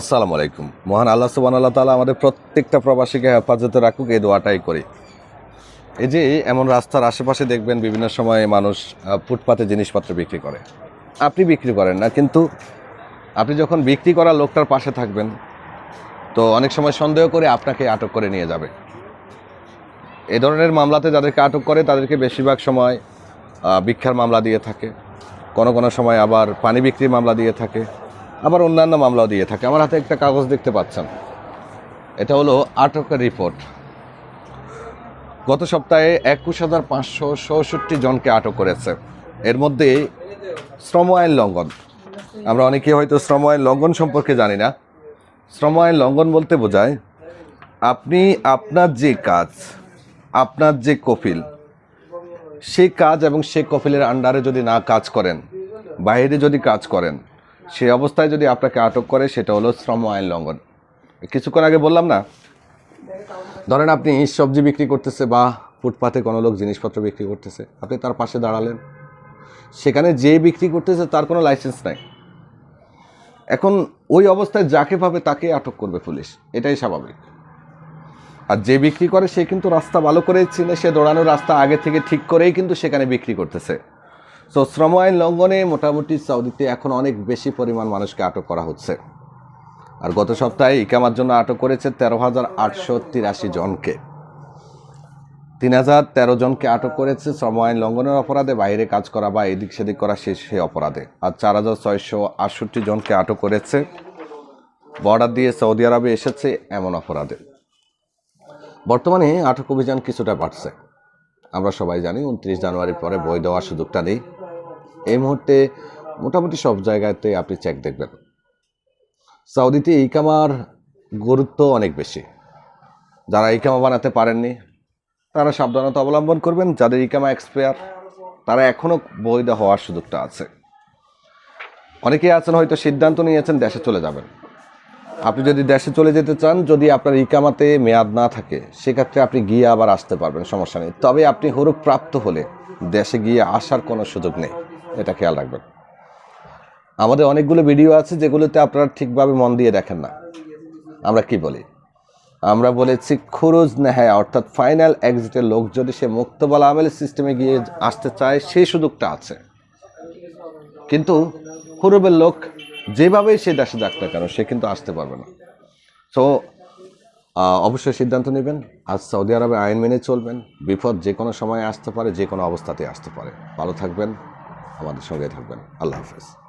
আসসালামু আলাইকুম। মহান আল্লাহ সুবান আল্লাহ তালা আমাদের প্রত্যেকটা প্রবাসীকে হেফাজতে রাখুক, এই দোয়াটাই করি। এই যে এমন রাস্তার আশেপাশে দেখবেন বিভিন্ন সময়ে মানুষ ফুটপাতে জিনিসপত্র বিক্রি করে। আপনি বিক্রি করেন না, কিন্তু আপনি যখন বিক্রি করা লোকটার পাশে থাকবেন, তো অনেক সময় সন্দেহ করে আপনাকে আটক করে নিয়ে যাবে। এ ধরনের মামলাতে যাদেরকে আটক করে, তাদেরকে বেশিরভাগ সময় ভিক্ষার মামলা দিয়ে থাকে। কোনো কোনো সময় আবার পানি বিক্রির মামলা দিয়ে থাকে। আবার অন্যান্য মামলাও দিয়ে থাকে। আমার হাতে একটা কাগজ দেখতে পাচ্ছেন। এটা হলো আটকের রিপোর্ট। গত সপ্তাহে একুশ হাজার পাঁচশো চৌষট্টি জনকে আটক করেছে। এর মধ্যে শ্রম আইন লঙ্ঘন। আমরা অনেকে হয়তো শ্রম আইন লঙ্ঘন সম্পর্কে জানি না। শ্রম আইন লঙ্ঘন বলতে বোঝায়, আপনি আপনার যে কাজ, আপনার যে কফিল, সেই কাজ এবং সেই কফিলের আন্ডারে যদি না কাজ করেন, বাইরে যদি কাজ করেন সেই অবস্থায় যদি আপনাকে আটক করে, সেটা হলো শ্রম আইন লঙ্ঘন। কিছুক্ষণ আগে বললাম না? ধরেন আপনি সবজি বিক্রি করতেছে বা ফুটপাতে কোনো লোক জিনিসপত্র বিক্রি করতেছে, আপনি তার পাশে দাঁড়ালেন। সেখানে যে বিক্রি করতেছে, তার কোনো লাইসেন্স নাই। এখন ওই অবস্থায় যাকে পাবে, তাকে আটক করবে পুলিশ। এটাই স্বাভাবিক। আর যে বিক্রি করে, সে কিন্তু রাস্তা ভালো করে চিনে, সে দৌড়ানোর রাস্তা আগে থেকে ঠিক করেই কিন্তু সেখানে বিক্রি করতেছে। তো শ্রম আইন লঙ্ঘনে মোটামুটি সৌদিতে এখন অনেক বেশি পরিমাণ মানুষকে আটক করা হচ্ছে। আর গত সপ্তাহে ইকামার জন্য আটক করেছে তেরো হাজার আটশো তিরাশি জনকে। তিন হাজার তেরো জনকে আটক করেছে শ্রম আইন লঙ্ঘনের অপরাধে, বাইরে কাজ করা বা এদিক সেদিক করা সে সেই অপরাধে। আর চার হাজার ছয়শো আটষট্টি জনকে আটক করেছে। বর্ডার দিয়ে সৌদি আরবে এসেছে এমন অপরাধে। বর্তমানে আটক অভিযান কিছুটা বাড়ছে। আমরা সবাই জানি, উনত্রিশ জানুয়ারির পরে বই দেওয়ার সুযোগটা নেই। এই মুহূর্তে মোটামুটি সব জায়গাতে আপনি চেক দেখবেন। সৌদিতে ইকামার গুরুত্ব অনেক বেশি। যারা ইকামা বানাতে পারেননি, তারা সাবধানতা অবলম্বন করবেন। যাদের ইকামা এক্সপায়ার তারা এখনও বৈধ হওয়ার সুযোগটা আছে। অনেকেই আছেন হয়তো সিদ্ধান্ত নিয়েছেন দেশে চলে যাবেন। আপনি যদি দেশে চলে যেতে চান, যদি আপনার ইকামাতে মেয়াদ না থাকে, সেক্ষেত্রে আপনি গিয়ে আবার আসতে পারবেন, সমস্যা নেই। তবে আপনি হরুপ প্রাপ্ত হলে দেশে গিয়ে আসার কোনো সুযোগ নেই। এটা খেয়াল রাখবেন। আমাদের অনেকগুলো ভিডিও আছে যেগুলোতে আপনারা ঠিকভাবে মন দিয়ে দেখেন না। আমরা কি বলি? আমরা বলেছি খুরুজ নেহায়, অর্থাৎ ফাইনাল এক্সিটের লোক যদি সে মুক্তবলা আমেল সিস্টেমে গিয়ে আসতে চায় সেই সুযোগটা আছে। কিন্তু হুরুবের লোক যেভাবেই সে দেশে যাক না কেন, সে কিন্তু আসতে পারবে না। সো অবশ্যই সিদ্ধান্ত নেবেন, আজ সৌদি আরবে আইন মেনে চলবেন, বিপদ যে কোনো সময় আসতে পারে যে কোনো অবস্থাতে আসতে পারে। ভালো থাকবেন। আমাদের সঙ্গে থাকবেন। আল্লাহ হাফেজ।